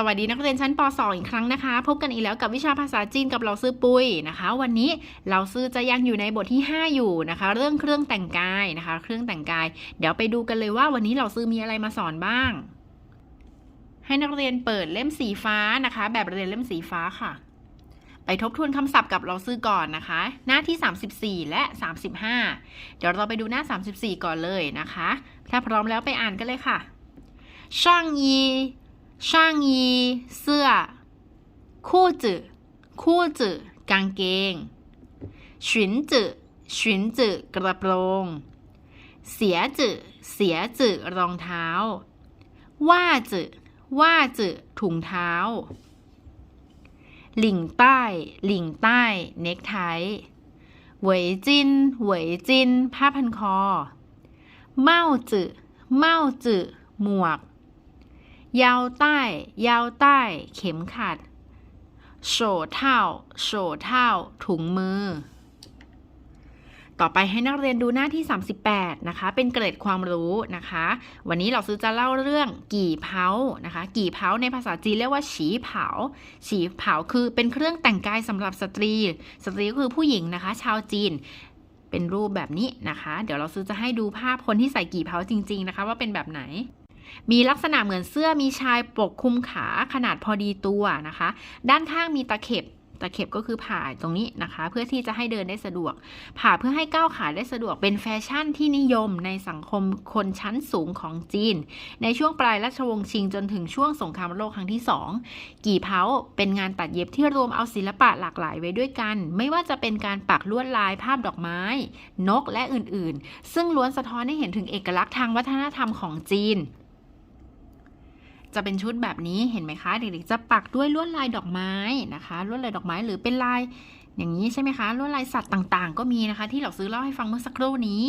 สวัสดีนักเรียนชั้นป .2 อีกครั้งนะคะ พบกันอีกแล้วกับวิชาภาษาจีนกับเราซื้อปุ้ยนะคะ วันนี้เราซื้อจะยังอยู่ในบทที่ 5 อยู่นะคะ เรื่องเครื่องแต่งกายนะคะ เครื่องแต่งกาย เดี๋ยวไปดูกันเลยว่าวันนี้เราซื้อมีอะไรมาสอนบ้าง ให้นักเรียนเปิดเล่มสีฟ้านะคะ แบบเรียนเล่มสีฟ้าค่ะ ไปทบทวนคำศัพท์กับเราซื้อก่อนนะคะ หน้าที่ 34 และ 35 เดี๋ยวเราไปดูหน้า 34 ก่อนเลยนะคะ ถ้าพร้อมแล้วไปอ่านกันเลยค่ะช่างยี ช่างยีเสื้อ คู่จือคู่จือกางเกงฉุนจือฉุนจือกระโปรง เสียจือเสียจือรองเท้า ว่าจือว่าจือถุงเท้า หลิงใต้ หลิงใต้ เน็กไทเหวยจินเหวยจิน ผ้าพันคอ เม่าจือเม่าจือหมวก ยาวใต้ยาวใต้ เข็มขัดโฉเท่าโฉเท่า ถุงมือ ต่อไปให้นักเรียนดูหน้าที่ 38 นะคะ เป็นเกร็ดความรู้นะคะ วันนี้เราซื้อจะเล่าเรื่องกี่เผานะคะ กี่เผาในภาษาจีนเรียกว่าฉีเผา ฉีเผาคือเป็นเครื่องแต่งกายสำหรับสตรี สตรีก็คือผู้หญิงนะคะ ชาวจีนเป็นรูปแบบนี้นะคะ เดี๋ยวเราซื้อจะให้ดูภาพคนที่ใส่กี่เผาจริง ๆ นะคะ ว่าเป็นแบบไหน มีลักษณะเหมือนเสื้อมีชายปกคลุมขาขนาดพอดีตัวนะคะ ด้านข้างมีตะเข็บตะเข็บก็คือผ่าตรงนี้นะคะ เพื่อที่จะให้เดินได้สะดวก ผ่าเพื่อให้ก้าวขาได้สะดวกเป็นแฟชั่นที่นิยมในสังคมคนชั้นสูงของจีน ในช่วงปลายราชวงศ์ชิงจนถึงช่วงสงครามโลกครั้งที่ 2 กี่เผาเป็นงานตัดเย็บที่รวมเอาศิลปะหลากหลายไว้ด้วยกัน ไม่ว่าจะเป็นการปักลวดลายภาพดอกไม้ นกและอื่นๆ ซึ่งล้วนสะท้อนให้เห็นถึงเอกลักษณ์ทางวัฒนธรรมของจีน จะเป็นชุดแบบนี้เห็นไหมคะเด็กๆจะปักด้วยลวดลายดอกไม้นะคะลวดลายดอกไม้หรือเป็นลายอย่างนี้ใช่ไหมคะลวดลายสัตว์ต่างๆ ก็มีนะคะ ที่เราซื้อเล่าให้ฟังเมื่อสักครู่นี้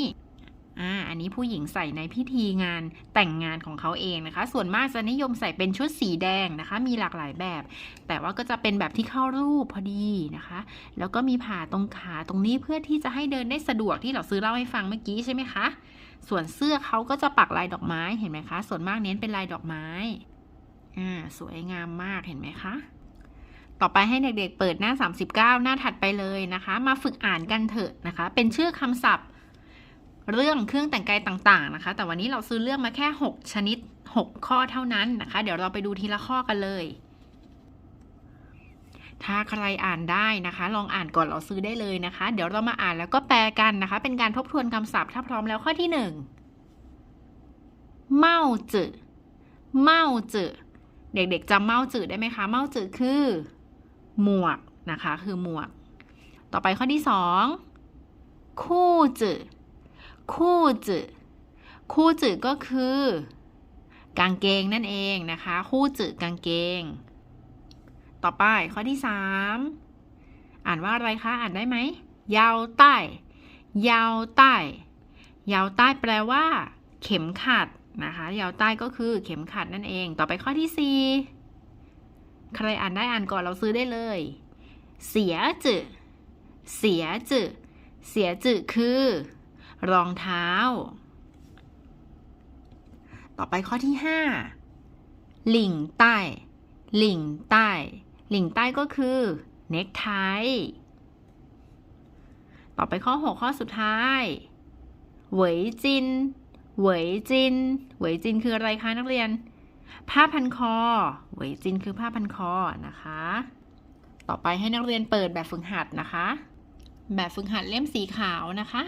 อ่าอันนี้ผู้หญิงใส่ในพิธีงานแต่งงานของเขาเองนะคะ ส่วนมากจะนิยมใส่เป็นชุดสีแดงนะคะ มีหลากหลายแบบ แต่ว่าก็จะเป็นแบบที่เข้ารูปพอดีนะคะ แล้วก็มีผ่าตรงขาตรงนี้เพื่อที่จะให้เดินได้สะดวกที่เราซื้อเล่าให้ฟังเมื่อกี้ใช่ไหมคะ ส่วนเสื้อเขาก็จะปักลายดอกไม้เห็นไหมคะ ส่วนมากเน้นเป็นลายดอกไม้อ่าสวยงามมากเห็นไหมคะต่อไปให้เด็กๆเปิดหน้า 39 หน้าถัดไปเลยนะคะ มาฝึกอ่านกันเถอะนะคะ เป็นชื่อคำศัพท์ เรื่องเครื่องแต่งกายต่างๆนะคะ แต่วันนี้เราซื้อเรื่องมาแค่ 6 ชนิด 6 ข้อเท่านั้นนะคะ เดี๋ยวเราไปดูทีละข้อกันเลย ถ้าใครอ่านได้นะคะ ลองอ่านก่อนเราซื้อได้เลยนะคะ เดี๋ยวเรามาอ่านแล้วก็แปลกันนะคะ เป็นการทบทวนคำศัพท์ถ้าพร้อมแล้วข้อที่1เมาจือเมาจือเด็กๆจำเมาจือได้ไหมคะ เมาจือคือ หมวกนะคะ คือหมวก ต่อไปข้อที่สองคู่จือ คู่จือคู่จือก็คือ กางเกงนั่นเองนะคะ คู่จือกางเกง ต่อไปข้อที่สามอ่านว่าอะไรคะ อ่านได้ไหมยาวใต้ยาวใต้ยาวใต้แปลว่า เข็มขัดนะคะยาวใต้ก็คือเข็มขัดนั่นเอง ต่อไปข้อที่4ใครอ่านได้อ่านก่อนเราซื้อได้เลย เสียจืเสียจืเสียจืคือ รองเท้า ต่อไปข้อที่5หลิงใต้หลิงใต้หลิงใต้ก็คือเน็กไทต่อไปข้อ 6 ข้อสุดท้ายเหวยจินเหวยจินเหวยจินคืออะไรคะนักเรียน ผ้าพันคอเหวยจินคือผ้าพันคอนะคะ ต่อไปให้นักเรียนเปิดแบบฝึกหัดนะคะ แบบฝึกหัดเล่มสีขาวนะคะ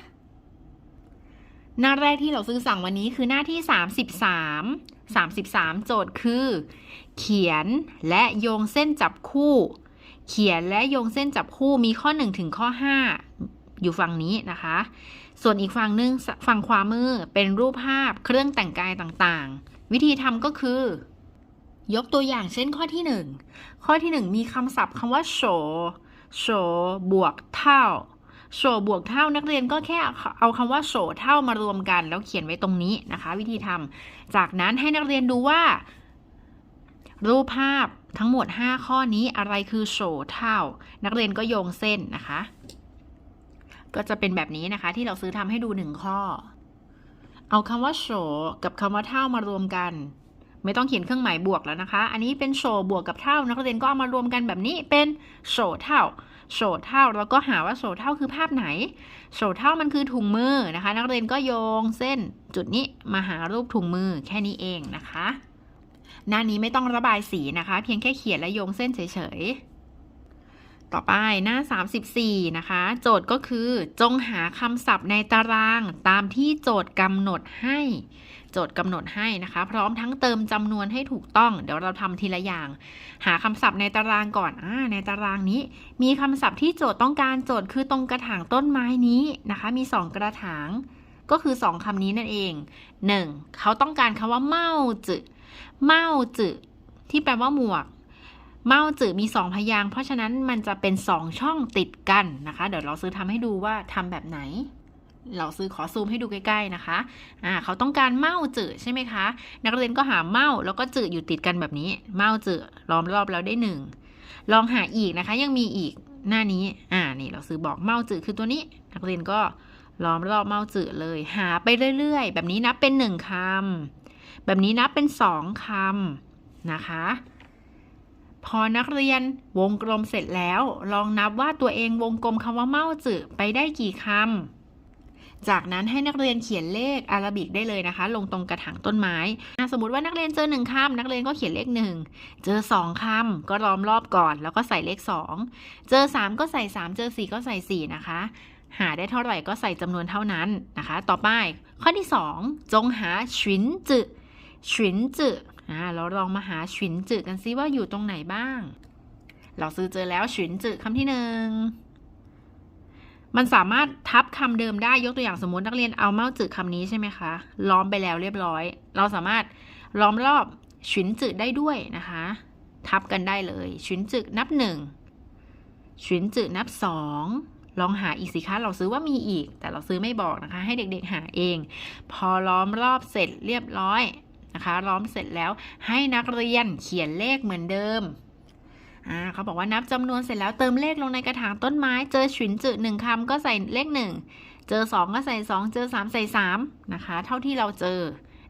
หน้าแรกที่เราซื้อสั่งวันนี้คือหน้าที่ 33 33 โจทย์คือ เขียนและโยงเส้นจับคู่ เขียนและโยงเส้นจับคู่มีข้อ 1 ถึงข้อ 5 อยู่ฝั่งนี้นะคะ ส่วนอีกฝั่งหนึ่งฝั่งขวามือเป็นรูปภาพเครื่องแต่งกายต่างๆ วิธีทำก็คือ ยกตัวอย่างเช่นข้อที่ 1 ข้อที่ 1 มีคำศัพท์คำว่าโฉโฉบวกเท่า โฉบวกเท่านักเรียนก็แค่เอาคำว่าโฉเท่ามารวมกัน แล้วเขียนไว้ตรงนี้นะคะ วิธีทำจากนั้นให้นักเรียนดูว่า รูปภาพทั้งหมด 5 ข้อนี้อะไรคือโฉเท่า นักเรียนก็โยงเส้นนะคะ ก็จะเป็นแบบนี้นะคะ ที่เราซื้อทำให้ดูหนึ่งข้อ เอาคำว่าโฉกับคำว่าเท่ามารวมกัน ไม่ต้องเขียนเครื่องหมายบวกแล้วนะคะ อันนี้เป็นโฉบวกกับเท่า นักเรียนก็เอามารวมกันแบบนี้เป็นโฉเท่าโฉเท่าแล้วก็หาว่าโฉเท่าคือภาพไหนโฉเท่ามันคือถุงมือนะคะ นักเรียนก็โยงเส้นจุดนี้มาหารูปถุงมือแค่นี้เองนะคะ หน้านี้ไม่ต้องระบายสีนะคะ เพียงแค่เขียนและโยงเส้นเฉยๆ ต่อไปหน้า 34 นะคะ โจทย์ก็คือจงหาคำศัพท์ในตารางตามที่โจทย์กำหนดให้ โจทย์กำหนดให้นะคะ พร้อมทั้งเติมจำนวนให้ถูกต้อง เดี๋ยวเราทำทีละอย่าง หาคำศัพท์ในตารางก่อนอ่าในตารางนี้ มีคำศัพท์ที่โจทย์ต้องการโจทย์คือตรงกระถางต้นไม้นี้นะคะ มี 2 กระถาง ก็คือ 2คำนี้นั่นเอง 1. เขาต้องการคำว่าเมาจือเมาจือที่แปลว่าหมวก เมาจือมี 2 พยางค์เพราะฉะนั้นมันจะเป็น 2 ช่องติดกันนะคะ เดี๋ยวเราซื้อทำให้ดูว่าทำแบบไหน เราซื้อขอซูมให้ดูใกล้ๆนะคะอ่าเขาต้องการเมาจือใช่ไหมคะ นักเรียนก็หาเมาแล้วก็จืออยู่ติดกันแบบนี้ เมาจือล้อมรอบแล้วได้หนึ่งลองหาอีกนะคะ ยังมีอีกหน้านี้อ่านี่เราซื้อบอกเมาจือคือตัวนี้ นักเรียนก็ล้อมรอบเมาจือเลย หาไปเรื่อย ๆ แบบนี้นับเป็นหนึ่งคำแบบนี้นับเป็นสองคำนะคะ พอนักเรียนวงกลมเสร็จแล้ว ลองนับว่าตัวเองวงกลมคำว่าเมาจือไปได้กี่คำ จากนั้นให้นักเรียนเขียนเลขอารบิกได้เลยนะคะ ลงตรงกระถางต้นไม้สมมติว่านักเรียนเจอหนึ่งคำนักเรียนก็เขียนเลขหนึ่งเจอสองคำก็ล้อมรอบก่อน แล้วก็ใส่เลขสองเจอสามก็ใส่สามเจอสี่ก็ใส่สี่นะคะหาได้เท่าไหร่ก็ใส่จำนวนเท่านั้นนะคะ ต่อไปข้อที่สองจงหาฉินจือฉินจื อ่าเราลองมาหาฉินจือกันซิว่าอยู่ตรงไหนบ้าง เราซื้อเจอแล้วฉินจือคำที่หนึ่งมันสามารถทับคำเดิมได้ยกตัวอย่างสมมตินักเรียนเอาเมาจือคำนี้ใช่ไหมคะล้อมไปแล้วเรียบร้อย เราสามารถล้อมรอบฉุนจือได้ด้วยนะคะ ทับกันได้เลยฉุนจือนับหนึ่งฉุนจือนับสองลองหาอีกสิคะเราซื้อว่ามีอีก แต่เราซื้อไม่บอกนะคะ ให้เด็กๆหาเอง พอล้อมรอบเสร็จเรียบร้อย นะคะล้อมเสร็จแล้วให้นักเรียนเขียนเลขเหมือนเดิมเขาบอกว่านับจำนวนเสร็จแล้วเติมเลขลงในกระถางต้นไม้เจอฉุนจืดหนึ่งคำก็ใส่เลขหนึ่งเจอสองก็ใส่สองเจอสามใส่สามนะคะเท่าที่เราเจอ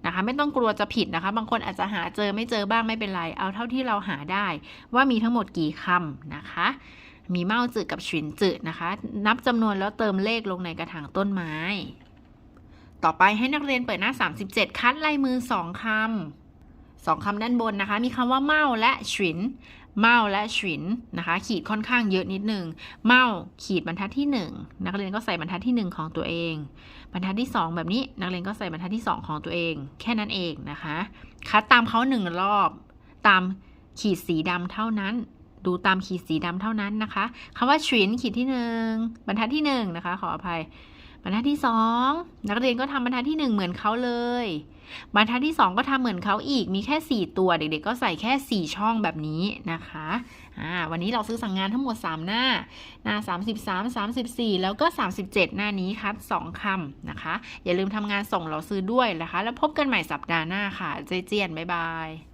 นะคะไม่ต้องกลัวจะผิดนะคะ บางคนอาจจะหาเจอไม่เจอบ้างไม่เป็นไร เอาเท่าที่เราหาได้ ว่ามีทั้งหมดกี่คำนะคะ มีเมาจืดกับฉุนจืดนะคะ นับจำนวนแล้วเติมเลขลงในกระถางต้นไม้ ต่อไปให้นักเรียนเปิดหน้า 37 คัดลายมือสองคำสองคำด้านบนนะคะ มีคำว่าเมาและฉิน เมาและฉินนะคะ ขีดค่อนข้างเยอะนิดนึง เมาขีดบรรทัดที่ 1 นักเรียนก็ใส่บรรทัดที่ 1 ของตัวเอง บรรทัดที่ 2 แบบนี้นักเรียนก็ใส่บรรทัดที่ 2 ของตัวเอง แค่นั้นเองนะคะ คัดตามเขาหนึ่งรอบ ตามขีดสีดำเท่านั้นดูตามขีดสีดำเท่านั้นนะคะคำว่าฉินขีดที่ 1 บรรทัดที่1นะคะ ขออภัย บรรทัดที่ 2 นักเรียนก็ทำบรรทัดที่ 1 เหมือนเขาเลย บรรทัดที่ 2 ก็ทำเหมือนเขาอีกมีแค่ 4 ตัวเด็กๆ ก็ใส่แค่ 4 ช่องแบบนี้นะคะอ่าวันนี้เราซื้อสั่งงานทั้งหมด 3 หน้า หน้า 33 34 แล้วก็ 37 หน้านี้คัด2คำนะคะ อย่าลืมทำงานส่งเราซื้อด้วยนะคะ แล้วพบกันใหม่สัปดาห์หน้าค่ะเจเจียนบ๊ายบาย